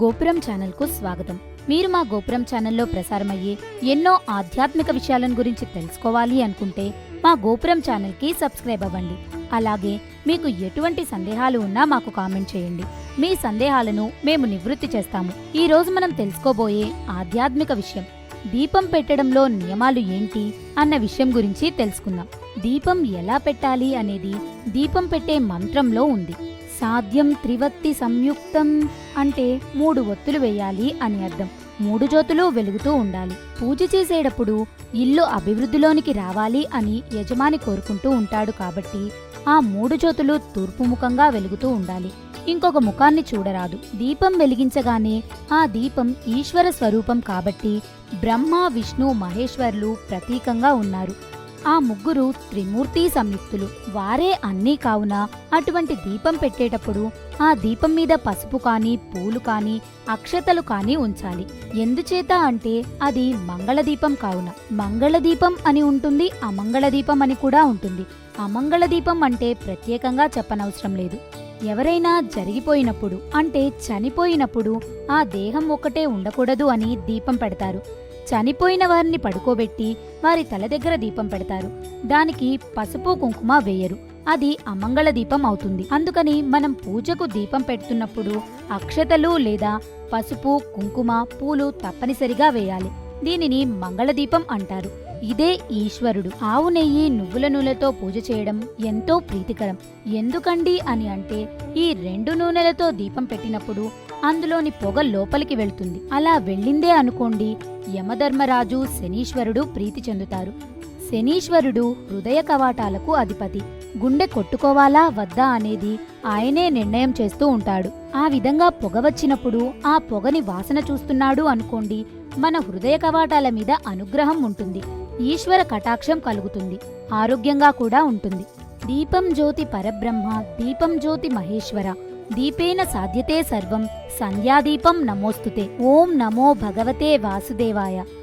గోపురం ఛానల్కు స్వాగతం. మీరు మా గోపురం ఛానల్లో ప్రసారమయ్యే ఎన్నో ఆధ్యాత్మిక విషయాలను గురించి తెలుసుకోవాలి అనుకుంటే మా గోపురం ఛానల్కి సబ్స్క్రైబ్ అవ్వండి. అలాగే మీకు ఎటువంటి సందేహాలు ఉన్నా మాకు కామెంట్ చేయండి. మీ సందేహాలను మేము నివృత్తి చేస్తాము. ఈ రోజు మనం తెలుసుకోబోయే ఆధ్యాత్మిక విషయం. దీపం పెట్టడంలో నియమాలు ఏంటి అన్న విషయం గురించి తెలుసుకుందాం. దీపం ఎలా పెట్టాలి అనేది దీపం పెట్టే మంత్రంలో ఉంది. సాధ్యం త్రివత్తి సంయుక్తం అంటే మూడు ఒత్తులు వేయాలి అని అర్థం. మూడు జ్యోతులు వెలుగుతూ ఉండాలి. పూజ చేసేటప్పుడు ఇల్లు అభివృద్ధిలోనికి రావాలి అని యజమాని కోరుకుంటూ ఉంటాడు కాబట్టి ఆ మూడు జ్యోతులు తూర్పు ముఖంగా వెలుగుతూ ఉండాలి. ఇంకొక ముఖాన్ని చూడరాదు. దీపం వెలిగించగానే ఆ దీపం ఈశ్వర స్వరూపం కాబట్టి బ్రహ్మ విష్ణు మహేశ్వర్లు ప్రతీకంగా ఉన్నారు. ఆ ముగ్గురు త్రిమూర్తి సంయుక్తులు. వారే అన్నీ కావున అటువంటి దీపం పెట్టేటప్పుడు ఆ దీపం మీద పసుపు కాని పూలు కాని అక్షతలు కాని ఉంచాలి. ఎందుచేత అంటే అది మంగళదీపం కావున. మంగళదీపం అని ఉంటుంది అమంగళదీపం అని కూడా ఉంటుంది. అమంగళదీపం అంటే ప్రత్యేకంగా చెప్పనవసరం లేదు. ఎవరైనా జరిగిపోయినప్పుడు అంటే చనిపోయినప్పుడు ఆ దేహం ఒక్కటే ఉండకూడదు అని దీపం పెడతారు. చనిపోయిన వారిని పడుకోబెట్టి వారి తల దగ్గర దీపం పెడతారు. దానికి పసుపు కుంకుమ వేయరు. అది అమంగళ దీపం అవుతుంది. అందుకని మనం పూజకు దీపం పెడుతున్నప్పుడు అక్షతలు లేదా పసుపు కుంకుమ పూలు తప్పనిసరిగా వేయాలి. దీనిని మంగళదీపం అంటారు. ఇదే ఈశ్వరుడు. ఆవు నెయ్యి నువ్వుల నూనెతో పూజ చేయడం ఎంతో ప్రీతికరం. ఎందుకండి అని అంటే ఈ రెండు నూనెలతో దీపం పెట్టినప్పుడు అందులోని పొగ లోపలికి వెళ్తుంది. అలా వెళ్ళిందే అనుకోండి యమధర్మరాజు శనీశ్వరుడు ప్రీతి చెందుతారు. శనీశ్వరుడు హృదయ కవాటాలకు అధిపతి. గుండె కొట్టుకోవాలా వద్దా అనేది ఆయనే నిర్ణయం చేస్తూ ఉంటాడు. ఆ విధంగా పొగ వచ్చినప్పుడు ఆ పొగని వాసన చూస్తున్నాడు అనుకోండి మన హృదయ కవాటాల మీద అనుగ్రహం ఉంటుంది. ఈశ్వర కటాక్షం కలుగుతుంది. ఆరోగ్యంగా కూడా ఉంటుంది. దీపం జ్యోతి పరబ్రహ్మ దీపం జ్యోతి మహేశ్వర దీపేన సాధ్యతే సర్వం సంధ్యాదీపం నమోస్తుతే. ఓం నమో భగవతే వాసుదేవాయ.